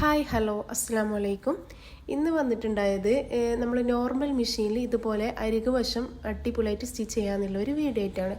Hi hello അസ്സാം വലൈക്കും ഇന്ന് വന്നിട്ടുണ്ടായത് നമ്മൾ നോർമൽ മെഷീനിൽ ഇതുപോലെ അരികു വശം അടിപൊളിയായിട്ട് സ്റ്റിച്ച് ചെയ്യാമെന്നുള്ള ഒരു വീഡിയോ ആയിട്ടാണ്.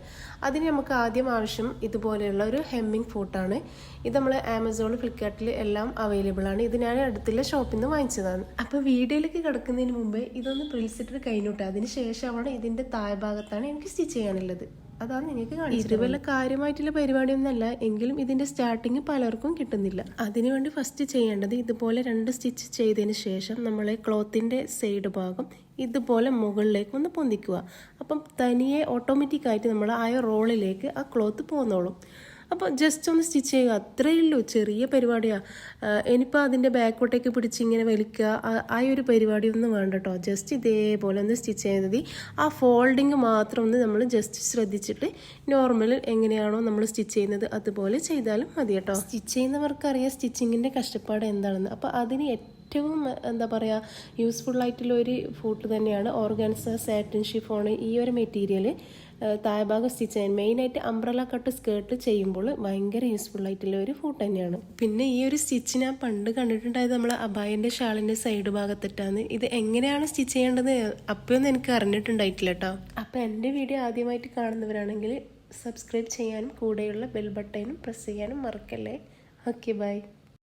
അതിന് നമുക്ക് ആദ്യം ആവശ്യം ഇതുപോലെയുള്ള ഒരു ഹെമ്മിങ് ഫോട്ടാണ്. ഇത് നമ്മൾ ആമസോൺ ഫ്ലിപ്കാർട്ടിൽ എല്ലാം അവൈലബിൾ ആണ്. ഇത് ഞാൻ അടുത്തുള്ള ഷോപ്പിൽ നിന്ന് വാങ്ങിച്ചതാണ്. അപ്പോൾ വീഡിയോയിലേക്ക് കിടക്കുന്നതിന് മുമ്പ് ഇതൊന്ന് പ്രിൽസിട്ട് കഴിഞ്ഞോട്ടെ. അതിന് ശേഷമാണ് ഇതിന്റെ താഴ്ഭാഗത്താണ് എനിക്ക് സ്റ്റിച്ച് ചെയ്യാനുള്ളത്. അതാണ് എനിക്ക് കാണിച്ചത് വല്ല കാര്യമായിട്ടുള്ള പരിപാടിയൊന്നുമല്ല. എങ്കിലും ഇതിന്റെ സ്റ്റാർട്ടിങ് പലർക്കും കിട്ടുന്നില്ല. അതിനുവേണ്ടി ഫസ്റ്റ് ചെയ്യേണ്ടത് ഇതുപോലെ രണ്ട് സ്റ്റിച്ച് ചെയ്തതിന് ശേഷം നമ്മൾ ക്ലോത്തിന്റെ സൈഡ് ഭാഗം ഇതുപോലെ മുകളിലേക്ക് ഒന്ന് പൊന്തിക്കുക. അപ്പം തനിയെ ഓട്ടോമാറ്റിക്കായിട്ട് നമ്മൾ ആ റോളിലേക്ക് ആ ക്ലോത്ത് പോന്നോളും. അപ്പോൾ ജസ്റ്റ് ഒന്ന് സ്റ്റിച്ച് ചെയ്യുക. അത്രയേ ഉള്ളൂ. ചെറിയ പരിപാടിയാണ് ഇനിയിപ്പോൾ അതിന്റെ ബാക്കോട്ടേക്ക് പിടിച്ച് ഇങ്ങനെ വലിക്കുക. ആ- ഒരു പരിപാടിയൊന്നും വേണ്ട കേട്ടോ ജസ്റ്റ് ഇതേപോലെ ഒന്ന് സ്റ്റിച്ച് ചെയ്താൽ മതി. ആ ഫോൾഡിങ് മാത്രം ഒന്ന് നമ്മൾ ജസ്റ്റ് ശ്രദ്ധിച്ചിട്ട് നോർമൽ എങ്ങനെയാണോ നമ്മൾ സ്റ്റിച്ച് ചെയ്യുന്നത് അതുപോലെ ചെയ്താലും മതി കേട്ടോ സ്റ്റിച്ച് ചെയ്യുന്നവർക്കറിയാം സ്റ്റിച്ചിങ്ങിന്റെ കഷ്ടപ്പാട് എന്താണെന്ന്. അപ്പോൾ അതിന് ഏറ്റവും എന്താ പറയുക യൂസ്ഫുൾ ആയിട്ടുള്ള ഒരു ഫോട്ട് തന്നെയാണ് ഓർഗാൻസ സാറ്റിൻ ഷിഫോൺ ഈ ഒരു മെറ്റീരിയൽ താഴ്ഭാഗം സ്റ്റിച്ച് ചെയ്യാൻ. മെയിനായിട്ട് അംബ്രല കട്ട് സ്കേർട്ട് ചെയ്യുമ്പോൾ ഭയങ്കര യൂസ്ഫുൾ ആയിട്ടുള്ള ഒരു ഫൂട്ട് തന്നെയാണ്. പിന്നെ ഈ ഒരു സ്റ്റിച്ച് ഞാൻ പണ്ട് കണ്ടിട്ടുണ്ടായത് നമ്മൾ അബായന്റെ ഷാളിന്റെ സൈഡ് ഭാഗത്തിട്ടാണ്. ഇത് എങ്ങനെയാണ് സ്റ്റിച്ച് ചെയ്യേണ്ടത്? അപ്പോഴൊന്നും എനിക്ക് അറിഞ്ഞിട്ടുണ്ടായിട്ടില്ല കേട്ടോ അപ്പോൾ എന്റെ വീഡിയോ ആദ്യമായിട്ട് കാണുന്നവരാണെങ്കിൽ സബ്സ്ക്രൈബ് ചെയ്യാനും കൂടെയുള്ള ബെൽ ബട്ടനും പ്രസ് ചെയ്യാനും മറക്കല്ലേ. Okay bye